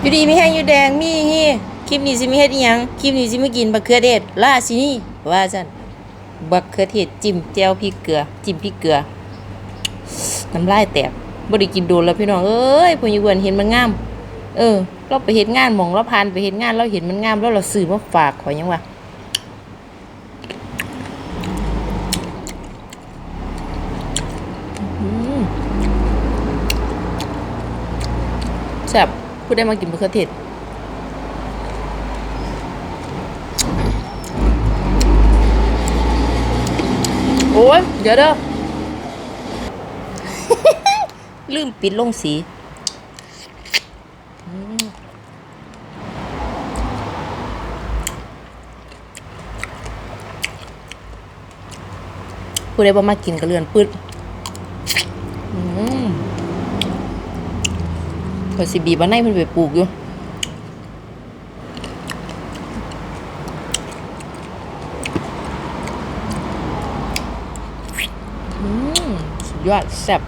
อยู่ดีมีแห้งอยู่แดงมีฮีคลิปนี้สิมีเฮ็ดอีหยังคลิปนี้สิมากินบักเขือเทศราชินี่ว่าซั่นบักเขือเทศจิ้มแจ่วพริกเกลือ จิ้มพริกเกลือน้ำลายแตกบ่ได้กินโดนแล้วพี่น้องเอ้ยผู้หญิงอ้วนเห็นมันงาม เออ เราไปเฮ็ดงานหมองเราผ่านไปเฮ็ดงานเราเห็นมันงามแล้วเราซื้อมาฝากขอยยังวะแซ่บ ผู้ได้มากินมะเขือเทศโอ้ยเดี๋ยวเด้อลืมปิดลงสีอืมผู้ใดบ่มากินก็เลื่อนปืดอืมข่ อยสิบีบ้าในเพิ่นไปปลูกอยู่อืมสุดยอดแซ่บ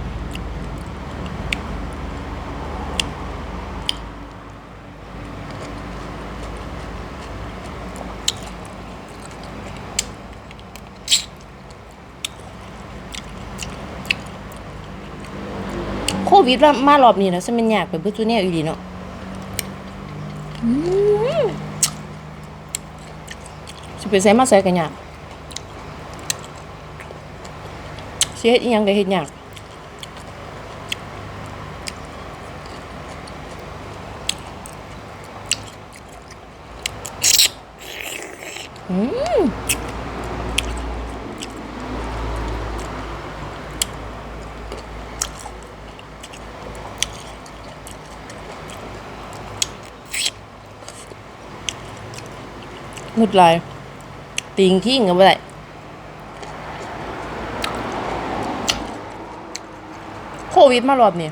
วิดมารอบนี้นะสมันเป็นอยากไปเบิดซุแนวอีหลีเนาะสิไปใส่มาใส่กันอยากเฮ็ดอีหยังก็เฮ็ดยากอืม งุดลายติงทิ้งกันไปได้โควิดมารอบนี้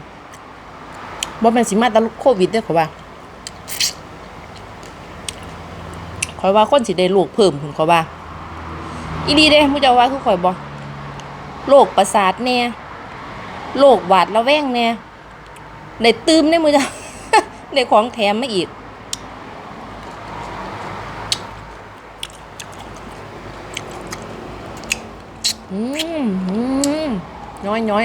บ่แม่นสิมาแตลกโควิดเด้อเขาว่าขอยว่าคนสิได้โรคเพิ่มพุ่นเขาว่า อีหลีเด้มู้เจ้าว่าคือข่อยบ่โรคประสาทแน่โรคหวาดระแวงแน่ได้ตืมได้มู้เจ้าได้ของแถมมาอีก อืมอืมน้อยน้อย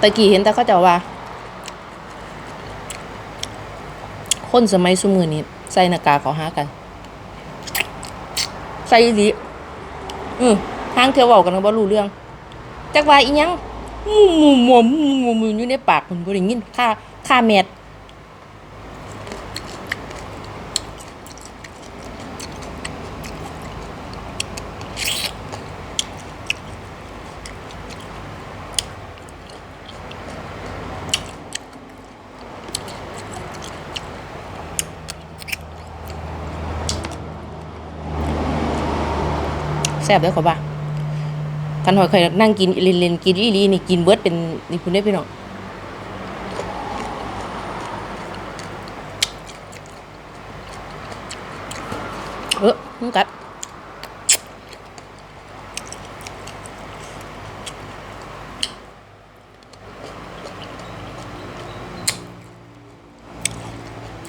ตะกี้เห็นแต่เขาจะว่า คนสมัยสุมือนี้ใส่หน้ากากเขาหากัน ใส่ดีอือ ทางเที่ยวเว้ากันก็บ่รู้เรื่อง จักว่าอีหยังมูมูมูมูมูมูอยู่ในปากมันบ่ได้ยินค่าค่าแมทแซ่บด้อขอบ่า กันหอยเคยนั่งกินเล่นกินอีลีนี่กินเบิร์ดเป็นนี่พุ่นได้พี่น้องเออมึงกัด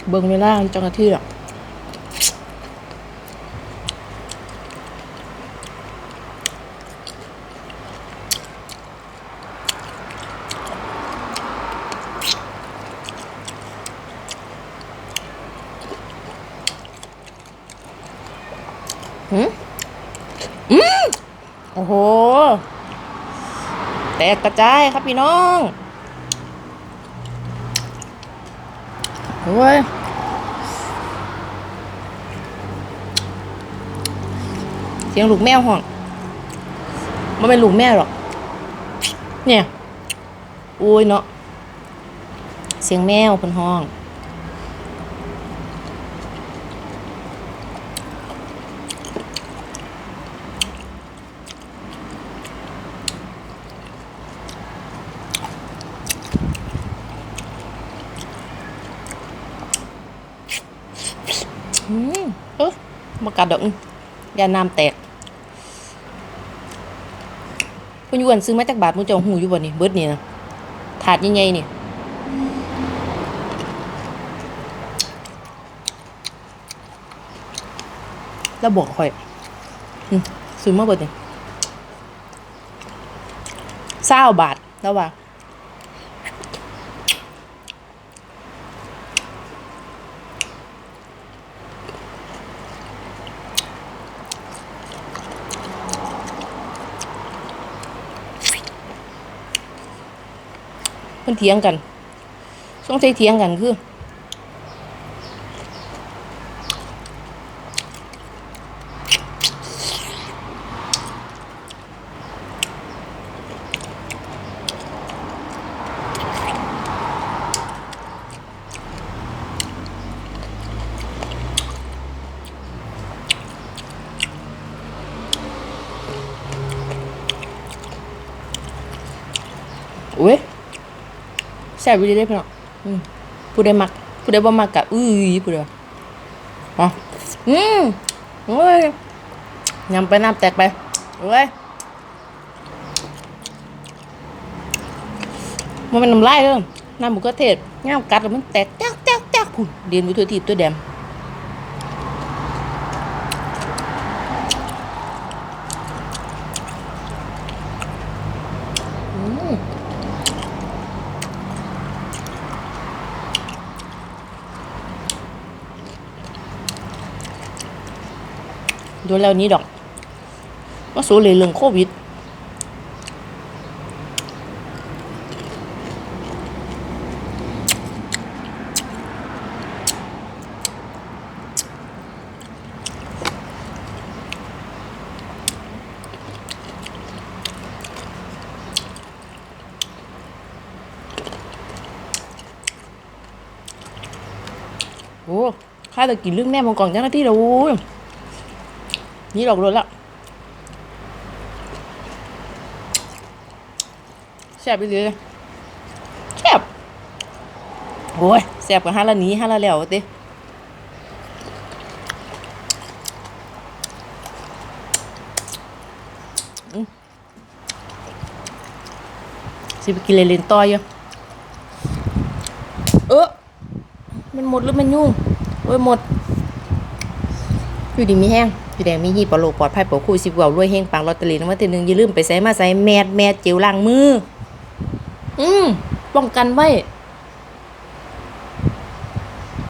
เบิ่งเวลาเจ้าหน้าที่หรอก หืมอืมโอ้โห แตกกระจายครับพี่น้องโอ้ยเสียงลูกแมวห้องมันเป็นลูกแมวหรอก เนี่ย โอ้ยเนาะ เสียงแมวเป็นห้อง อืมเออมากัดดอกยาน้ำแตกคุณยวนซื้อมาจากบาทมึงจะเอาหูอยู่บ่นี่เบิดนี่นะถาดใหญ่ๆนี่แล้วบอกค่อยซื้อมาเบิดนี่เศร้าบาทแล้วว่า เพิ่นเถียงกันสงสัยเถียงกันคือ ซ่บวิธีได้พี่น้อนผู้ใดมักผู้ใดบ่มักกะอื้อผู้ใดอ๋ออืมโอ้ยยำไปน้ำแตกไปโอ้ยมันเป็นน้ำลายเด้อน้ำหมูกระเทศง่ามกัดแล้วมันแตกแจ๊กแจ๊กแจ๊กพุ่นเดียนวิถีทีตัวแดมอืม โดนแล้วนี้ดอกว่าสูเลยเรื่องโควิดโอ้ข้าจะกินเรื่องแม่มังกรเจ้าหน้าที่แล้ว นี่ดอกรถละแซ่บไปเลยแซ่บโอ้ยแซ่บกว่าห้าละหนี้ห้าละแล้วเต้สิไปกินเลนเลนต่อยอยู่เออมันหมดหรือมันยุ่งโอ้ยหมด อยู่ดีมีแห้ง อยู่แดงมีฮีปลอดโลปลอดภัยปลอดคู่สิบเว่ารวยเฮงปังลอตเตอรี่รางวัลที่หนึ่งอย่าลืมไปใส่มาใส่แมดแมดเจลล้างมือ อืมป้องกันไว้